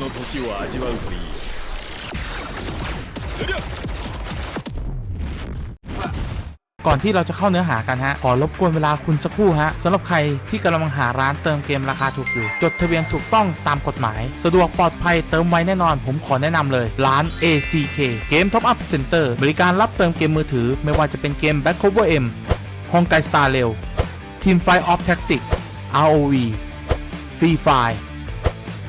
の時を味わうといいそりゃ ก่อนที่เราจะเข้าเนื้อหากันฮะ ขอรบกวนเวลาคุณสักครู่ฮะสำหรับใครที่กำลังหาร้านเติมเกมราคาถูกอยู่ จดทะเบียนถูกต้องตามกฎหมาย สะดวกปลอดภัยเติมไวแน่นอน ผมขอแนะนำเลย ร้าน ACK เกม Top Up Center บริการรับเติมเกมมือถือ ไม่ว่าจะเป็นเกม Back Cover M ฮองไกสตาร์เร็ว Team Fight of Tactics ROV Free Fire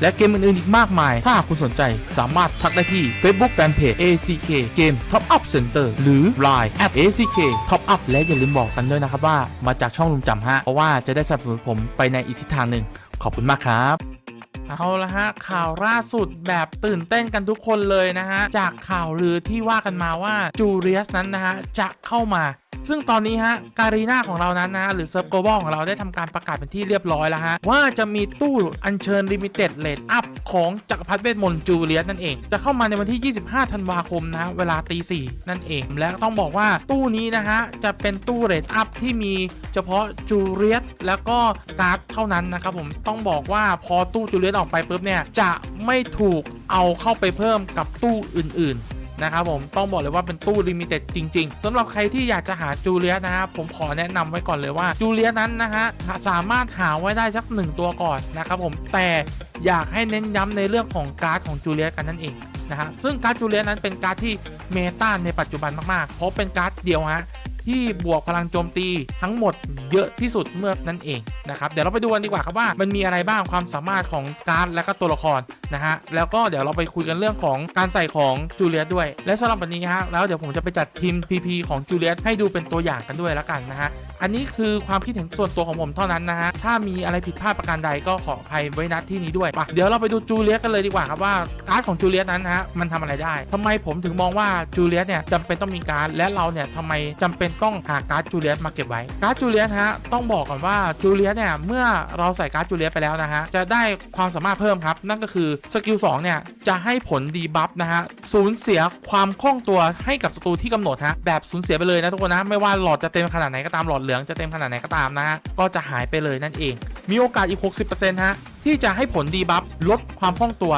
และเกมอื่นๆอีกมากมาย ถ้าหากคุณสนใจสามารถทักได้ที่ Facebook Fanpage ACK Game Top Up Center หรือ Line at ACK Top Up และอย่าลืมบอกกันด้วยนะครับว่ามาจากช่องลุงจำฮะเพราะว่าจะได้สนับสนุนผมไปในอีกทิศทางหนึ่งขอบคุณมากครับเอาละฮะข่าวล่าสุดแบบตื่นเต้นกันทุกคนเลยนะฮะ จากข่าวลือที่ว่ากันมาว่าจูเลียสนั้นนะฮะ จะเข้ามา ซึ่งตอนนี้ฮะการีนาของเรานั้นนะหรือเซิร์ฟโกลบอลของเราได้ทำการประกาศเป็นที่เรียบร้อยแล้วฮะ ว่าจะมีตู้อัญเชิญลิมิเต็ดเลดอัพของจักรพรรดิเวทมนต์จูเลียสนั่นเอง จะเข้ามาในวันที่ 25 ธันวาคมนะฮะเวลาตีสี่นั่นเอง และต้องบอกว่าตู้นี้นะฮะ จะเป็นตู้เลดอัพที่มีเฉพาะจูเลียสแล้วก็การ์ดเท่านั้นนะครับผมต้องบอกว่าพอตู้จูเลียสออกไปปุ๊บเนี่ยจะไม่ถูกเอาเข้าไปเพิ่มกับตู้อื่น ๆ นะครับผมต้องบอกเลยว่าเป็นตู้ลิมิเต็ดจริง ๆสำหรับใครที่อยากจะหาจูเลียนะฮะผมขอแนะนำไว้ก่อนเลยว่าจูเลียนั้นนะฮะสามารถหาไว้ได้สักหนึ่งตัวก่อนนะครับผมแต่อยากให้เน้นย้ำในเรื่องของการ์ดของจูเลียกันนั่นเองนะฮะซึ่งการ์ดจูเลียนั้นเป็นการ์ดที่เมตาในปัจจุบันมากๆ เพราะเป็นการ์ดเดียวฮะที่บวกพลังโจมตีทั้งหมดเยอะที่สุดเมื่อนั่นเองนะครับเดี๋ยวเราไปดูกันดีกว่าครับว่ามันมีอะไรบ้างความสามารถของการ์ดและก็ตัวละคร นะฮะ แล้วก็เดี๋ยวเราไปคุยกันเรื่องของการใส่ของจูเลียสด้วย และสำหรับวันนี้ฮะ แล้วเดี๋ยวผมจะไปจัดทีม PP ของจูเลียสให้ดูเป็นตัวอย่างกันด้วยแล้วกันนะฮะ อันนี้คือความคิดเห็นส่วนตัวของผมเท่านั้นนะฮะ ถ้ามีอะไรผิดพลาดประการใดก็ขออภัยไว้ณที่นี้ด้วยไปเดี๋ยวเราไปดูจูเลียสกันเลยดีกว่าครับว่าการ์ดของจูเลียสนั้นนะฮะมันทำอะไรได้ทำไมผมถึงมองว่าจูเลียสเนี่ยจำเป็นต้องมีการ์ดและเราเนี่ยทำไมจำเป็นต้องหาการ์ดจูเลียสมาเก็บไว้ การ์ดจูเลียสฮะต้องบอกก่อนว่าจูเลียสเนี่ยเมื่อเราใส่การ์ดจูเลียสไปแล้วนะฮะจะได้ความสามารถเพิ่มครับ นั่นก็คือสกิล2เนี่ยจะให้ผลดีบัฟนะฮะสูญเสียความคล่องตัวให้กับศัตรูที่กำหนดฮะแบบสูญเสียไปเลยนะทุกคนนะไม่ว่าหลอดจะเต็มขนาดไหนก็ตามหลอดเหลืองจะเต็มขนาดไหนก็ตามนะฮะก็จะหายไปเลยนั่นเอง มีโอกาสอีก 60%ฮะที่จะให้ผลดีบัฟลดความคล่องตัว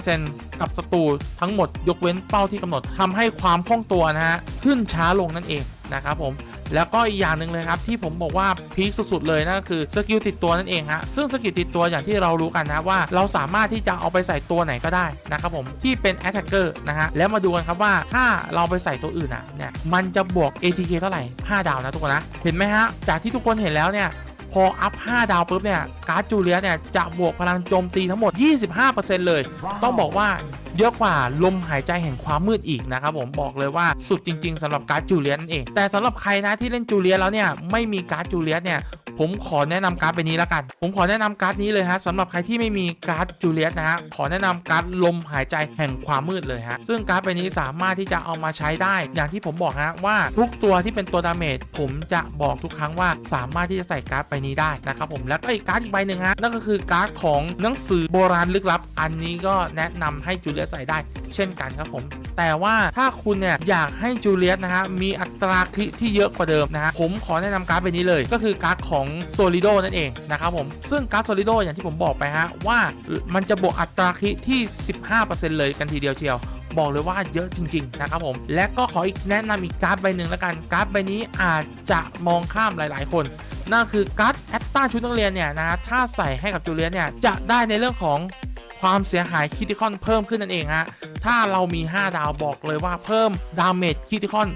10%กับศัตรูทั้งหมดยกเว้นเป้าที่กำหนดทำให้ความคล่องตัวนะฮะขึ้นช้าลงนั่นเองนะครับผม แล้วก็อีกอย่างหนึ่งเลยครับที่ผมบอกว่าพีคสุดๆเลยนั่นก็คือสกิลติดตัวนั่นเองฮะซึ่งสกิลติดตัวอย่างที่เรารู้กันนะว่า เราสามารถที่จะเอาไปใส่ตัวไหนก็ได้นะครับผมที่เป็น attacker นะฮะแล้วมาดูกันครับว่าถ้าเราไปใส่ตัวอื่นอะเนี่ยมันจะบวก ATK เท่าไหร่ 5 ดาวนะทุกคนนะเห็นไหมฮะจากที่ทุกคนเห็นแล้วเนี่ยพออัพ 5 ดาวปุ๊บเนี่ยการ์ดจูเลียเนี่ยจะบวกพลังโจมตีทั้งหมด 25%เลย ต้องบอกว่า เยอะกว่าลมหายใจแห่งความมืดอีกนะครับผมบอกเลยว่าสุดจริง ๆสำหรับการ์ดจูเลียนเอง แต่สำหรับใครนะที่เล่นจูเลียสแล้วเนี่ยไม่มีการ์ดจูเลียสเนี่ยผมขอแนะนำการ์ดไปนี้แล้วกัน ผมขอแนะนำการ์ดนี้เลยฮะสำหรับใครที่ไม่มีการ์ดจูเลียสนะฮะ ขอแนะนำการ์ดลมหายใจแห่งความมืดเลยฮะ ซึ่งการ์ดใบนี้สามารถที่จะเอามาใช้ได้ อย่างที่ผมบอกฮะว่าทุกตัวที่เป็นตัวดาเมจผมจะบอกทุกครั้งว่าสามารถที่จะใส่การ์ดใบนี้ได้นะครับผม แล้วก็อีกการ์ดอีกใบหนึ่งฮะ นั่นก็คือการ์ดของหนังสือโบราณลึกลับ อันนี้ก็แนะนำให้จูเลียสใส่ได้ เช่นกันครับผม แต่ว่าถ้าคุณเนี่ยอยากให้จูเลียสนะฮะมีอัตราคลิที่เยอะกว่าเดิมนะฮะผมขอแนะนำการ์ดใบนี้เลย ก็คือการ์ดของโซลิโดนั่นเองนะครับผมซึ่งการ์ดโซลิโดอย่างที่ผมบอกไปฮะว่ามันจะบวกอัตราคลิที่ 15%เลยกันทีเดียวเชียวบอกเลยว่าเยอะจริง ๆ นะครับผม และก็ขออีกแนะนำอีกการ์ดใบหนึ่งแล้วกันการ์ดใบนี้อาจจะมองข้ามหลาย ๆ คนนั่นคือการ์ดแอตตาชุดนักเรียนเนี่ยนะถ้าใส่ให้กับจูเลียสเนี่ยจะได้ในเรื่องของ ความเสียหายคิติคอนเพิ่มขึ้นนั่นเองฮะถ้าเรามี 5 ดาวบอกเลยว่าเพิ่มดาเมจคิติคอน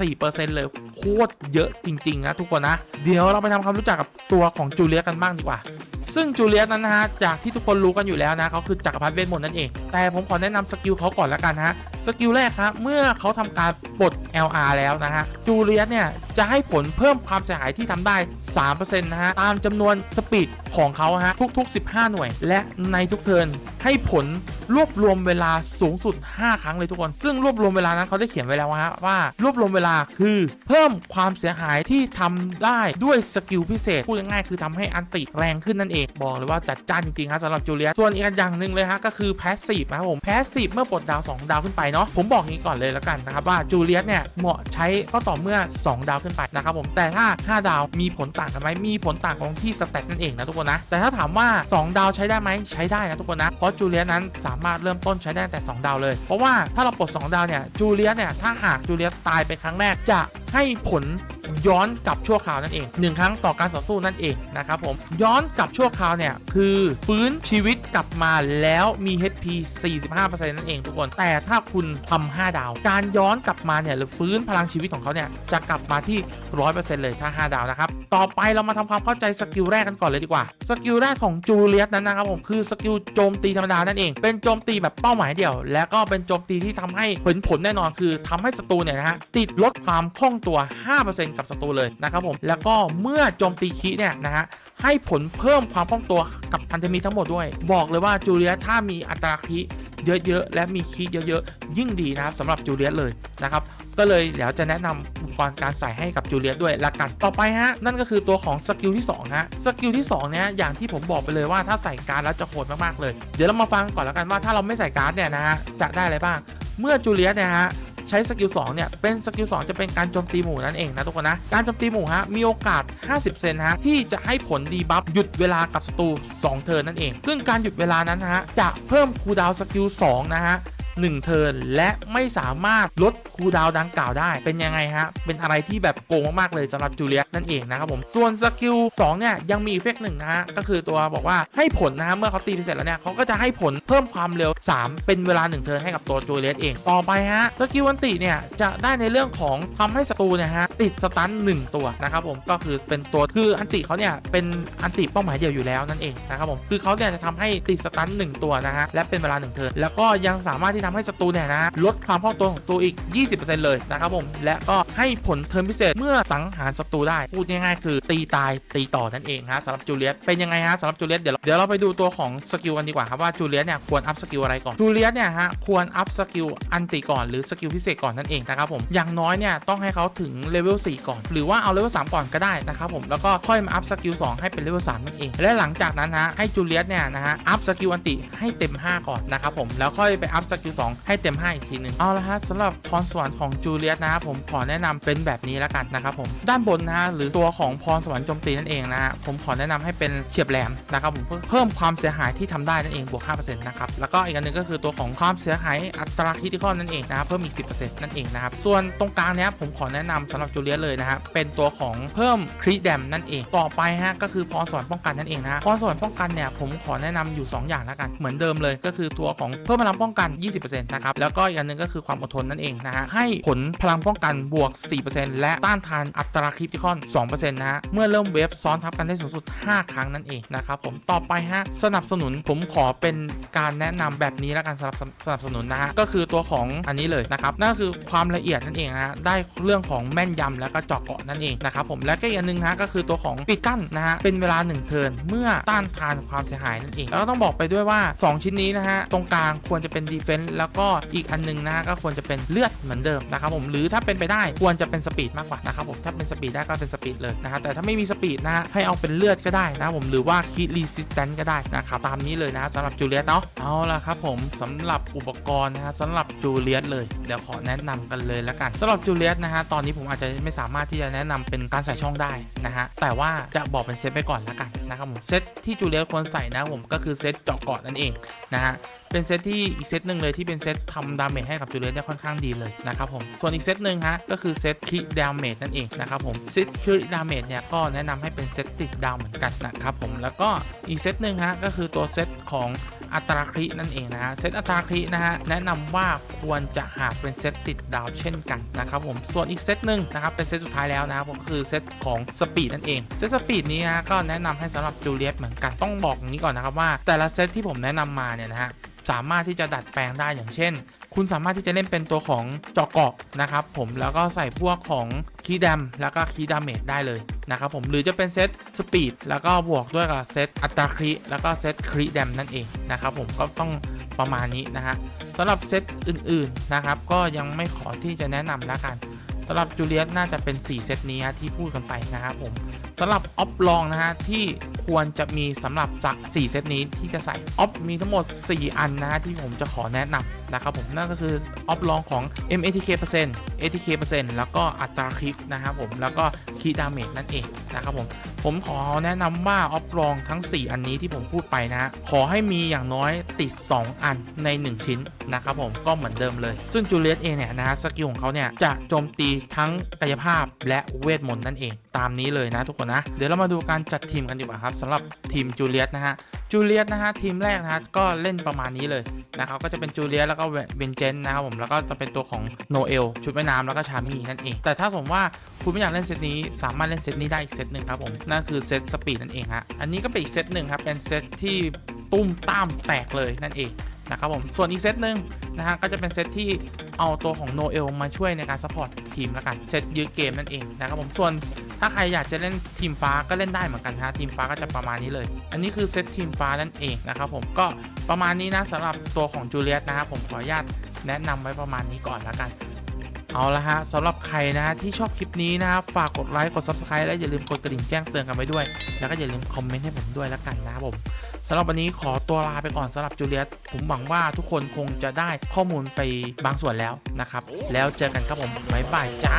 24%เลยโคตรเยอะจริงๆนะทุกคนนะ เดี๋ยวเราไปทำความรู้จักกับตัวของจูเลียกันบ้างดีกว่าซึ่งจูเลียสนั้นนะฮะ จากที่ทุกคนรู้กันอยู่แล้วนะเขาคือจักรพรรดิเวทมนต์นั่นเอง แต่ผมขอแนะนำสกิลเขาก่อนละกันฮะ สกิลแรกครับเมื่อเขาทำการปลด LR แล้วนะฮะจูเลียสเนี่ยจะให้ผลเพิ่มความเสียหายที่ทำได้ 3%นะฮะ ตามจำนวนสปีดของเขาฮะ ทุกๆ 15 หน่วย และในทุกเทิร์นให้ผลรวบรวมเวลาสูงสุด 5 ครั้งเลยทุกคน ซึ่งรวบรวมเวลานั้นเขาได้เขียนไว้แล้วฮะว่ารวบรวมเวลาคือเพิ่มความเสียหายที่ทำได้ด้วยสกิลพิเศษ พูดง่ายๆคือทำให้อันติแรงขึ้นนั่นเอง บอกเลยว่าจัดจ้านจริงๆครับสำหรับจูเลียสส่วนอีกอย่างหนึ่งเลยฮะก็คือแพสซีฟนะครับผมแพสซีฟเมื่อปลดดาว2ดาวขึ้นไปเนาะผมบอกงี้ก่อนเลยแล้วกันนะครับว่าจูเลียสเนี่ยเหมาะใช้ก็ต่อเมื่อ 2 ดาวขึ้นไปนะครับผมแต่ถ้า 5 ดาวมีผลต่างกันไหมมีผลต่างของที่สแต็กนั่นเองนะทุกคนนะแต่ถ้าถามว่า 2 ดาวใช้ได้ไหมใช้ได้นะทุกคนนะเพราะจูเลียสนั้นสามารถเริ่มต้นใช้ได้แต่ 2 ดาวเลย เพราะว่าถ้าเราปลด2ดาวเนี่ยจูเลียสเนี่ยถ้าหากจูเลียสตายไปครั้งแรกจะ ให้ผลย้อนกลับชั่วคราวนั่นเองหนึ่งครั้งต่อการต่อสู้นั่นเองนะครับผมย้อนกลับชั่วคราวเนี่ยคือฟื้นชีวิตกลับมาแล้วมี HP 45%นั่นเองทุกคน แต่ถ้าคุณทำ5ดาว การย้อนกลับมาเนี่ยหรือฟื้นพลังชีวิตของเขาเนี่ยจะกลับมาที่ 100%เลยถ้า 5 ดาวนะครับ ต่อไปเรามาทำความเข้าใจสกิลแรกกันก่อนเลยดีกว่า สกิลแรกของจูเลียสนั้นนะครับผมคือสกิลโจมตีธรรมดานั่นเอง เป็นโจมตีแบบเป้าหมายเดียว และก็เป็นโจมตีที่ทำให้ผลผลแน่นอนคือทำให้ศัตรูเนี่ยนะฮะติดลดความคล่องตัว 5%กับศัตรูเลยนะครับผม แล้วก็เมื่อโจมตีคีเนี่ยนะฮะให้ผลเพิ่มความคล่องตัวกับพันธมิตรทั้งหมดด้วย บอกเลยว่าจูเลียสถ้ามีอัตราคีเยอะๆ และมีคีเยอะๆ ยิ่งดีนะครับสำหรับจูเลียสเลยนะครับ ก็เลยเดี๋ยวจะแนะนำอุปกรณ์การใส่ให้กับจูเลียด้วยละกันต่อไปฮะนั่นก็คือตัวของสกิลที่2ฮะสกิลที่2เนี่ยอย่างที่ผมบอกไปเลยว่าถ้าใส่การ์ดแล้วจะโหดมากๆเลย เดี๋ยวเรามาฟังก่อนแล้วกันว่าถ้าเราไม่ใส่การ์ดเนี่ยนะฮะจะได้อะไรบ้าง เมื่อจูเลียเนี่ยฮะใช้สกิล2เนี่ย เป็นสกิล2จะเป็นการโจมตีหมู่นั่นเองนะทุกคนนะ การโจมตีหมู่ฮะ มีโอกาส 50 เซนฮะ ที่จะให้ผลดีบัฟหยุดเวลากับศัตรู2เทิร์นนั่นเอง ซึ่งการหยุดเวลานั้นฮะ จะเพิ่มคูดาวสกิล2นะฮะ 1 เทิร์นและไม่สามารถลดคูดาวดังกล่าวได้ เป็นยังไงฮะ เป็นอะไรที่แบบโกงมากๆเลยสำหรับจูเลียนั่นเองนะครับผม ส่วนสกิล2เนี่ยยังมีอีเฟกหนึ่งนะฮะ ก็คือตัวบอกว่าให้ผลนะฮะเมื่อเขาตีเสร็จแล้วเนี่ยเขาก็จะให้ผลเพิ่มความเร็ว 3 เป็นเวลา 1 เทิร์นให้กับตัวจูเลียเอง ต่อไปฮะสกิลอันติเนี่ยจะได้ในเรื่องของทำให้ศัตรูเนี่ยฮะติดสตันหนึ่งตัวนะครับผมก็คือเป็นตัวคืออันติเขาเนี่ยเป็นอันติเป้าหมายเดียวอยู่แล้วนั่นเองนะครับผมคือเขาเนี่ยจะทำให้ติดสตันหนึ่งตัวนะฮะและเป็นเวลา1เทิร์นแล้วก็ยังสามารถที่ทำให้ศัตรูเนี่ยนะลดความคล่องตัวของตัวอีก 20%เลยนะครับผมและก็ให้ผลเทิร์นพิเศษเมื่อสังหารศัตรูได้พูดง่ายๆคือตีตายตีต่อนั่นเองฮะสำหรับจูเลียสเป็นยังไงฮะสำหรับจูเลียสเดี๋ยวเดี๋ยวเราไปดูตัวของสกิลกันดีกว่าครับว่าจูเลียสเนี่ยควรอัพสกิลอะไรก่อนจูเลียสเนี่ยฮะควรอัพสกิลอันติก่อนหรือสกิลพิเศษก่อนนั่นเองนะครับผมอย่างน้อยเนี่ยต้องให้เขาถึงเลเวล4ก่อน หรือว่าเอาเลเวล3ก่อนก็ได้นะครับผมแล้วก็ค่อยมาอัพสกิล2ให้เป็นเลเวล3นั่นเองและหลังจากนั้นนะให้จูเลียสเนี่ยนะฮะอัพสกิลอันติให้เต็ม 5 ก่อนนะครับผมแล้วค่อยไปอัพสกิล2 ให้เต็ม 5 อีกทีหนึงเอาละฮะสำหรับพรสวรรค์ของจูเลียสนะครับผมขอแนะนำเป็นแบบนี้แล้วกันนะครับผมด้านบนนะฮะหรือตัวของพรสวรรค์โจมตีนั่นเองนะฮะผมขอแนะนำให้เป็นเฉียบแหลมนะครับผมเพื่อเพิ่มความเสียหายที่ทำได้นั่นเองบวก5%นะครับแล้วก็อีกอันหนึงก็คือตัวของความเสียหายอัตราคิติคอลนั่นเองนะครับเพิ่มอีก 10%นั่นเองนะครับส่วนตรงกลางเนี้ยผมขอแนะนำสำหรับจูเลียสเลยนะฮะเป็นตัวของเพิ่มคริแดมนั่นเองต่อไปฮะก็คือพรสวรรค์ป้องกันนั่นเองนะฮะพรสวรรค์ป้องกันเนี่ยผมขอแนะนำอยู่ 2 อย่างแล้วกันเหมือนเดิมเลยก็คือตัวของเพิ่มพลังป้องกัน 20นะครับ แล้วก็อีกอันหนึงก็คือความอดทนนั่นเองนะฮะ ให้ผลพลังป้องกันบวก 4%และต้านทานอัตราคริติคอล2%นะฮะ เมื่อเริ่มเวฟซ้อนทับกันได้สูงสุด 5 ครั้งนั่นเองนะครับผม ต่อไปฮะ สนับสนุนผมขอเป็นการแนะนำแบบนี้แล้วกันสำหรับสนับสนุนนะฮะ ก็คือตัวของอันนี้เลยนะครับ นั่นก็คือความละเอียดนั่นเองนะฮะ ได้เรื่องของแม่นยำแล้วก็เจาะเกาะนั่นเองนะครับผม และก็อีกอันหนึงนะฮะก็คือตัวของปิดกั้นนะฮะ เป็นเวลา 1 เทิร์น เมื่อต้านทานความเสียหายนั่นเอง แล้วก็ต้องบอกไปด้วยว่า 2 ชิ้นนี้นะฮะ ตรงกลางควรจะเป็นดีเฟนส์แล้วก็อีกอันหนึงนะฮะก็ควรจะเป็นเลือดเหมือนเดิมนะครับผมหรือถ้าเป็นไปได้ควรจะเป็นสปีดมากกว่านะครับผมถ้าเป็นสปีดได้ก็เป็นสปีดเลยนะฮะแต่ถ้าไม่มีสปีดนะฮะให้เอาเป็นเลือดก็ได้นะครับผมหรือว่าคีรีสิสแตนก็ได้นะครับตามนี้เลยนะสำหรับจูเลียสเนาะเอาละครับผมสำหรับอุปกรณ์นะฮะสำหรับจูเลียสเลยเดี๋ยวขอแนะนำกันเลยแล้วกันสำหรับจูเลียสนะฮะตอนนี้ผมอาจจะไม่สามารถที่จะแนะนำเป็นการใส่ช่องได้นะฮะแต่ว่าจะบอกเป็นเซตไปก่อนแล้วกันนะครับผมเซตที่จูเลียสควรใส่นะผมก็คือเซตเจาะเกาะนั่นเองนะฮะเป็นเซตที่อีกเซตหนึ่งเลยที่เป็นเซตทำดาเมจให้กับจูเลียสได้ค่อนข้างดีเลยนะครับผมส่วนอีกเซตหนึ่งฮะก็คือเซตคิดาเมจนั่นเองนะครับผมเซตคิดาเมจเนี่ยก็แนะนำให้เป็นเซตติดดาวเหมือนกันนะครับผมแล้วก็อีกเซตหนึ่งฮะก็คือตัวเซตของอัตราครินั่นเองนะฮะเซตอัตราครินะฮะแนะนำว่าควรจะหาเป็นเซตติดดาวเช่นกันนะครับผมส่วนอีกเซตหนึ่งนะครับเป็นเซตสุดท้ายแล้วนะครับผมก็คือเซตของสปีดนั่นเองเซตสปีดนี้ฮะก็แนะนำให้สำหรับจูเลียสเหมือนกันต้องบอกอย่างนี้ก่อนนะครับว่าแต่ละเซตที่ผมแนะนำมาเนี่ยนะฮะ สามารถที่จะดัดแปลงได้อย่างเช่น คุณสามารถที่จะเล่นเป็นตัวของเจาะเกาะนะครับผมแล้วก็ใส่พวกของคีย์แดมแล้วก็คีดาเมจได้เลยนะครับผมหรือจะเป็นเซตสปีดแล้วก็บวกด้วยกับเซตอัตราครีแล้วก็เซตครีแดมนั่นเองนะครับผมก็ต้องประมาณนี้นะฮะสำหรับเซตอื่นๆนะครับก็ยังไม่ขอที่จะแนะนำแล้วกัน สำหรับจูเลียสน่าจะเป็น 4 เซตนี้ที่พูดกันไปนะครับผมสำหรับออฟลองนะฮะที่ควรจะมีสำหรับสัก4เซตนี้ที่จะใส่ออฟมีทั้งหมด 4 อันนะฮะที่ผมจะขอแนะนำนะครับผมนั่นก็คือออฟลองของ MATK เปอร์เซ็นต์ ATK เปอร์เซ็นต์แล้วก็อัตราคลิปนะครับผมแล้วก็คีดาเมจนั่นเองนะครับผมผมขอแนะนำว่าออฟลองทั้ง 4 อันนี้ที่ผมพูดไปนะ ขอให้มีอย่างน้อยติด 2 อันใน 1 ชิ้นนะครับผมก็เหมือนเดิมเลย ซึ่งจูเลียสเองเนี่ยนะฮะสกิลของเขาเนี่ยจะโจมตีทั้งกายภาพและเวทมนต์นั่นเองตามนี้เลยนะทุกคนนะ เดี๋ยวเรามาดูการจัดทีมกันดีกว่าครับสำหรับทีมจูเลียสนะฮะจูเลียสนะฮะทีมแรกนะฮะก็เล่นประมาณนี้เลยนะครับก็จะเป็นจูเลียสแล้วก็เวนเจนนะครับผมแล้วก็จะเป็นตัวของโนเอลชุดว่น้ำแล้วก็ชามีนั่นเอง แต่ถ้าสมมติว่าคุณไม่อยากเล่นเซตนี้สามารถเล่นเซตนี้ได้อีกเซตหนึ่งครับผมนั่นคือเซตสปีดนั่นเองฮะอันนี้ก็เป็นอีกเซตหนึ่งครับเป็นเซตที่ตุ้มตามแตกเลยนั่นเองนะครับผมส่วนอีกเซตหนึ่งนะฮะก็จะเป็นเซตที่เอาตัวของโนเอลมาช่วยในการซัพพอร์ตทีมแล้วกันเซตยื้อเกมนั่นเองนะครับผมส่วนถ้าใครอยากจะเล่นทีมฟ้าก็เล่นได้เหมือนกันฮะทีมฟ้าก็จะประมาณนี้เลย อันนี้คือเซตทีมฟ้านั่นเองนะครับผมก็ ประมาณนี้นะสำหรับตัวของจูเลียสนะครับผมขออนุญาตแนะนำไว้ประมาณนี้ก่อนแล้วกัน เอาละฮะสำหรับใครนะฮะที่ชอบคลิปนี้นะครับฝากกดไลค์กด subscribe และอย่าลืมกดกระดิ่งแจ้งเตือนกันไว้ด้วย แล้วก็อย่าลืมคอมเมนต์ให้ผมด้วยแล้วกันนะครับผมสำหรับวันนี้ขอตัวลาไปก่อนสำหรับจูเลียสผมหวังว่าทุกคนคงจะได้ข้อมูลไปบางส่วนแล้วนะครับ แล้วเจอกันครับผมบ๊ายบายจ้า